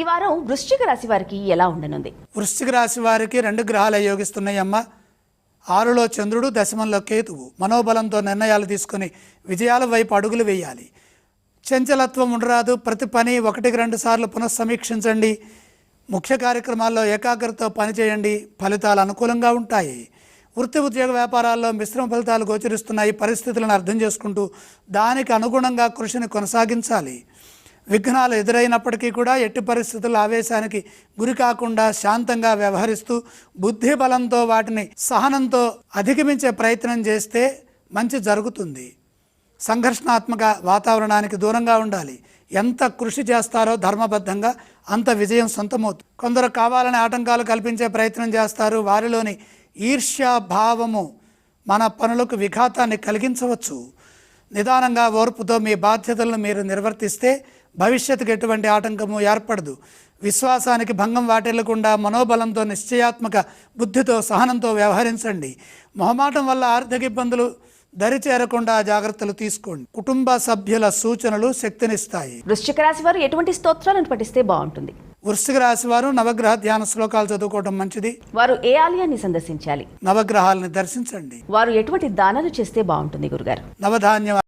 ఈ వారం వృశ్చిక రాశి వారికి ఎలా ఉండనుంది? వృశ్చిక రాశి వారికి రెండు గ్రహాలు యోగిస్తున్నాయమ్మ. ఆరులో చంద్రుడు దశమంలో కేతువు. మనోబలంతో నిర్ణయాలు తీసుకొని విజయాల వైపు అడుగులు వేయాలి. చంచలత్వం ఉండరాదు. ప్రతి పని ఒకటికి రెండు సార్లు పునఃసమీక్షించండి. ముఖ్య కార్యక్రమాల్లో ఏకాగ్రతతో పనిచేయండి. ఫలితాలు అనుకూలంగా ఉంటాయి. వృత్తి ఉద్యోగ వ్యాపారాల్లో మిశ్రమ ఫలితాలు గోచరిస్తున్నాయి. పరిస్థితులను అర్థం చేసుకుంటూ దానికి అనుగుణంగా కృషిని కొనసాగించాలి. విఘ్నాలు ఎదురైనప్పటికీ కూడా ఎట్టి పరిస్థితుల్లో ఆవేశానికి గురి కాకుండా శాంతంగా వ్యవహరిస్తూ బుద్ధి బలంతో వాటిని సహనంతో అధిగమించే ప్రయత్నం చేస్తే మంచి జరుగుతుంది. సంఘర్షణాత్మక వాతావరణానికి దూరంగా ఉండాలి. ఎంత కృషి చేస్తారో ధర్మబద్ధంగా అంత విజయం సొంతమవుతుంది. కొందరు కావాలని ఆటంకాలు కల్పించే ప్రయత్నం చేస్తారు. వారిలోని ఈర్ష్యాభావము మన పనులకు విఘాతాన్ని కలిగించవచ్చు. నిదానంగా ఓర్పుతో మీ బాధ్యతలను మీరు నిర్వర్తిస్తే భవిష్యత్తుకు ఎటువంటి ఆటంకము ఏర్పడదు. విశ్వాసానికి భంగం వాటిల్లకుండా మనోబలంతో నిశ్చయాత్మక బుద్ధితో సహనంతో వ్యవహరించండి. మొహమాటం వల్ల ఆర్థిక ఇబ్బందులు దరి చేరకుండా జాగ్రత్తలు తీసుకోండి. కుటుంబ సభ్యుల సూచనలు శక్తినిస్తాయి. వృశ్చిక రాశి వారు ఎటువంటి స్తోత్రాలను పఠిస్తే బాగుంటుంది? వృశ్చిక రాశి వారు నవగ్రహ ధ్యాన శ్లోకాలు చదువుకోవడం మంచిది. వారు ఏ ఆలయాన్ని సందర్శించాలి? నవగ్రహాలని దర్శించండి. వారు ఎటువంటి దానాలు చేస్తే బాగుంటుంది గురుగారు? నవధాన్య